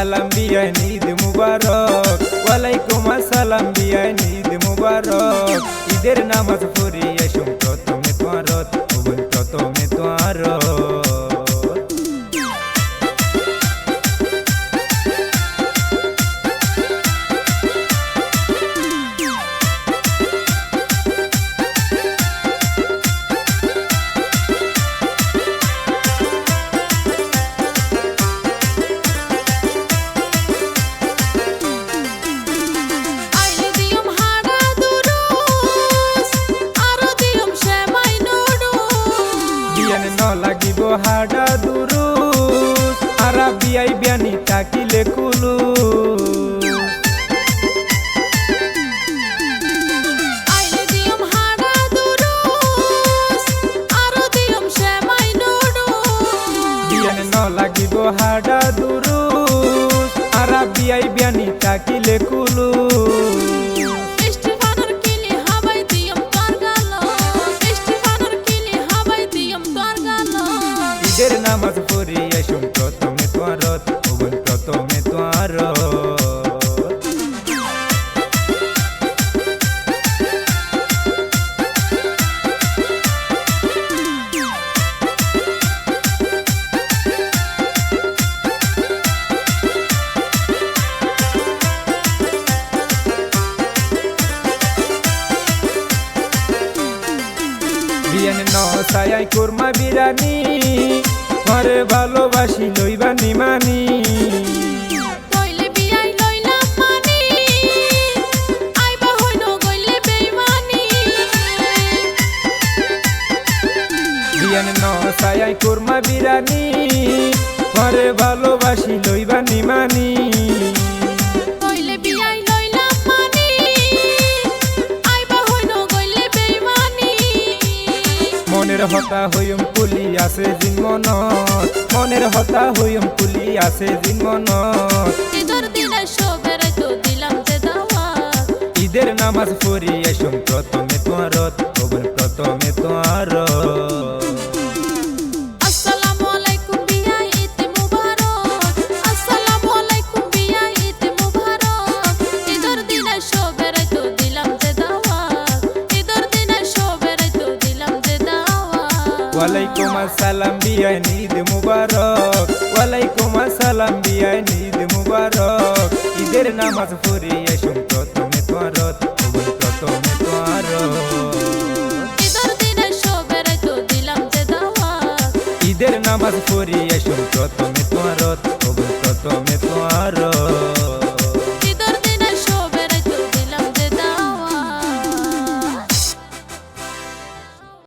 আসসালাম বিয়াইন ঈদ মুবারক। ওয়ালাইকুম আসসালাম বিয়াইন ঈদ মুবারক। ঈদের নামাজ পড়িয়ে শুন প্রথমে তোমার প্রথমে তোমার হাডা দুরু আরা বিয়াই বিয়ানি তাকিলে কুলু লাগিব হাডা দুরু আরা বিয়াই বিয়ানি তাকিলে কুলু সায়াই কুরমা বিরানি ঘরে ভালোবাসি লইবা নিমানি। কইলে কোরমা লইলাম হতা হইম পুলি আছে জিন মনত। মনের হতা হইম পুলি আছে জিন মনত। ঈদের নামাজ পড়ি এসম প্রথমে তোমার ওয়ালাইকুম আসসালাম বিয়াইন ঈদ মুবারক। ওয়ালাইকুম আসসালাম বিয়াইন ঈদ মুবারক। ঈদের নামাজ পড়িয়ে শুন প্রথমে ভবন প্রথমে ঈদের নামাজ পড়িয়ে শুন প্রথমে তোমার প্রথমে